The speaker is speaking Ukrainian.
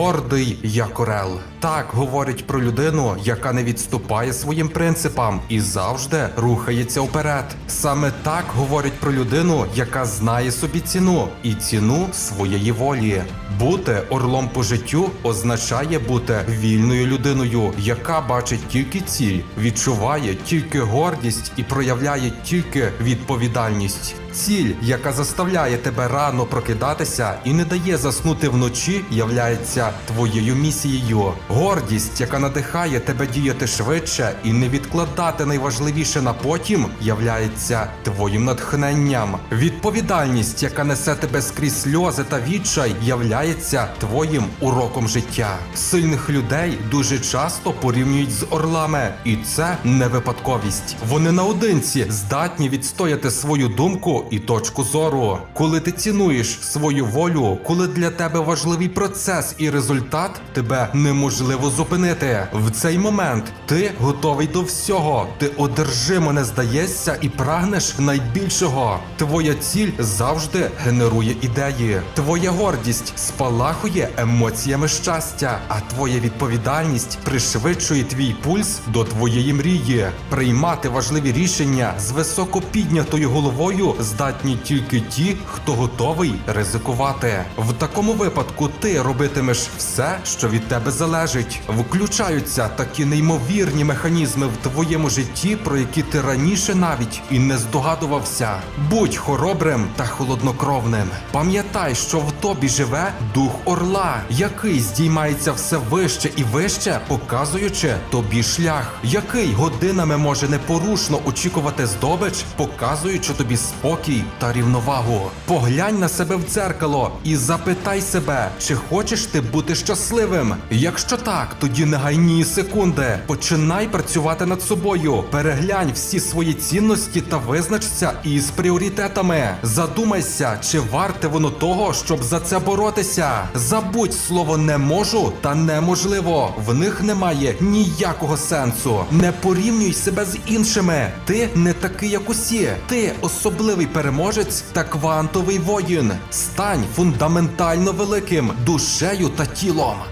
гордий, як орел. Так говорять про людину, яка не відступає своїм принципам і завжди рухається вперед. Саме так говорять про людину, яка знає собі ціну і ціну своєї волі. Бути орлом по життю означає бути вільною людиною, яка бачить тільки ціль, відчуває тільки гордість і проявляє тільки відповідальність. Ціль, яка заставляє тебе рано прокидатися і не дає заснути вночі, являється твоєю місією. Гордість, яка надихає тебе діяти швидше і не відкладати найважливіше на потім, являється твоїм натхненням. Відповідальність, яка несе тебе скрізь сльози та відчай, являється твоїм уроком життя. Сильних людей дуже часто порівнюють з орлами, і це не випадковість. Вони наодинці здатні відстояти свою думку і точку зору. Коли ти цінуєш свою волю, коли для тебе важливий процес і результат, тебе неможливо зупинити. В цей момент ти готовий до всього. Ти одержимо не здаєшся і прагнеш найбільшого. Твоя ціль завжди генерує ідеї. Твоя гордість спалахує емоціями щастя, а твоя відповідальність пришвидшує твій пульс до твоєї мрії. Приймати важливі рішення з високо піднятою головою здатні тільки ті, хто готовий ризикувати. В такому випадку ти робитимеш все, що від тебе залежить. Включаються такі неймовірні механізми в твоєму житті, про які ти раніше навіть і не здогадувався. Будь хоробрим та холоднокровним. Пам'ятай, що в тобі живе дух орла, який здіймається все вище і вище, показуючи тобі шлях, який годинами може непорушно очікувати здобич, показуючи тобі спокій та рівновагу. Поглянь на себе в дзеркало і запитай себе, чи хочеш ти бути щасливим. Якщо так, тоді не гайні секунди. Починай працювати над собою. Переглянь всі свої цінності та визначся із пріоритетами. Задумайся, чи варте воно того, щоб за це боротися. Забудь слово не можу та неможливо. В них немає ніякого сенсу. Не порівнюй себе з іншими. Ти не такий, як усі. Ти особливий переможець та квантовий воїн. Стань фундаментально великим душею та тілом.